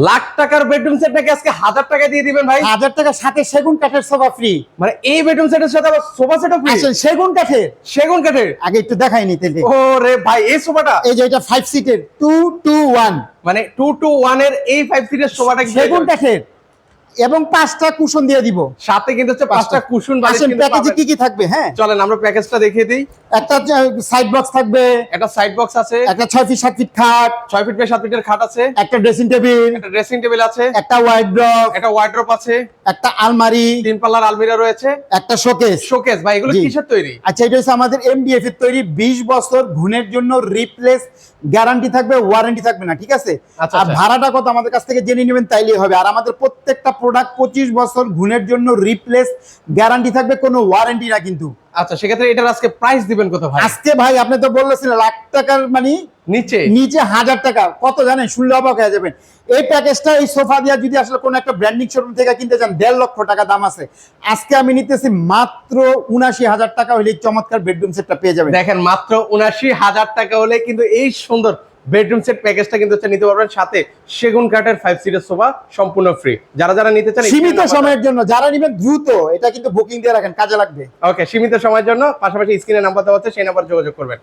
লাখ টাকার bedroom set নাকি আজকে হাজার টাকা দিয়ে দিবেন ভাই? হাজার টাকার সাথে সেগুন কাঠের সোফা ফ্রি মানে এই বেডরুম সেটের সাথে আবার সোফা সেটও ফ্রি আসেন সেগুন কাঠের? সেগুন কাঠের? আগে একটু দেখাই নিতে দে। ও রে ভাই এই সোফাটা এই যে এটা ফাইভ সিটের টু টু ওয়ান মানে টু টু ওয়ানের এই ফাইভ সিটের সোফাটা কি সেগুন কাঠের। এবং পাঁচটা কুশন দিয়ে দিব। সাথে কিন্তু হচ্ছে পাঁচটা কুশন কিন্তু প্যাকেজে কি কি থাকবে হ্যাঁ? চলেন আমরা প্যাকেজটা দেখিয়ে দিই। একটা সাইড বক্স থাকবে একটা সাইড বক্স আছে একটা ছয় ফিট সাত ফিট খাট ফিট বাই ফিটের খাট আছে একটা ড্রেসিং টেবিল একটা ড্রেসিং টেবিল আছে একটা একটা ওয়ার্ড্রপ আছে একটা আলমারি তিন পাল্লার আলমিরা রয়েছে একটা শোকেস শোকেস ভাই এগুলো। কিসের তৈরি? আচ্ছা এটা হচ্ছে আমাদের এমডিএফ এর তৈরি 20 বছর ঘুণের জন্য রিপ্লেস গ্যারান্টি থাকবে ওয়ারেন্টি থাকবে না ঠিক আছে? আচ্ছা, আর আচ্ছা। ভাড়াটা কত আমাদের কাছ থেকে জেনে নেবেন তাইলেই হবে। আর আমাদের প্রত্যেকটা প্রোডাক্ট 25 বছর ঘুণের জন্য রিপ্লেস গ্যারান্টি থাকবে কোনো ওয়ারেন্টি না কিন্তু। আচ্ছা সেক্ষেত্রে এটার আজকে প্রাইস দিবেন কত ভাই? আজকে ভাই আপনি তো বললেছিলেন লাখ টাকার মানে নিচে? নিচে হাজার টাকা। কত জানেন? শুনলে অবাক হয়ে যাবেন। এই প্যাকেজটা এই সোফা দিয়া যদি আসলে কোনো একটা ব্র্যান্ডিং শোরুম থেকে কিনতে চান দেড় লক্ষ টাকা দাম আছে। আজকে আমি নিতেছি মাত্র উনাশি হাজার টাকা হলে এই চমৎকার বেডরুম সেটটা পেয়ে যাবেন। দেখেন মাত্র উনাশি হাজার টাকা হলে কিন্তু এই সুন্দর বেডরুম সেট প্যাকেজটা কিন্তু হচ্ছে নিতে পারবেন। সাথে সেগুন কাঠের ফাইভ সিটের সোফা সম্পূর্ণ ফ্রি যারা যারা নিতে চান সীমিত সময়ের জন্য যারা নিবেন দ্রুত এটা কিন্তু বুকিং দিয়ে রাখেন কাজে লাগবে। ওকে সীমিত সময়ের জন্য পাশাপাশি স্ক্রিনে নাম্বার দেওয়া হচ্ছে সেই নাম্বার যোগাযোগ করবেন।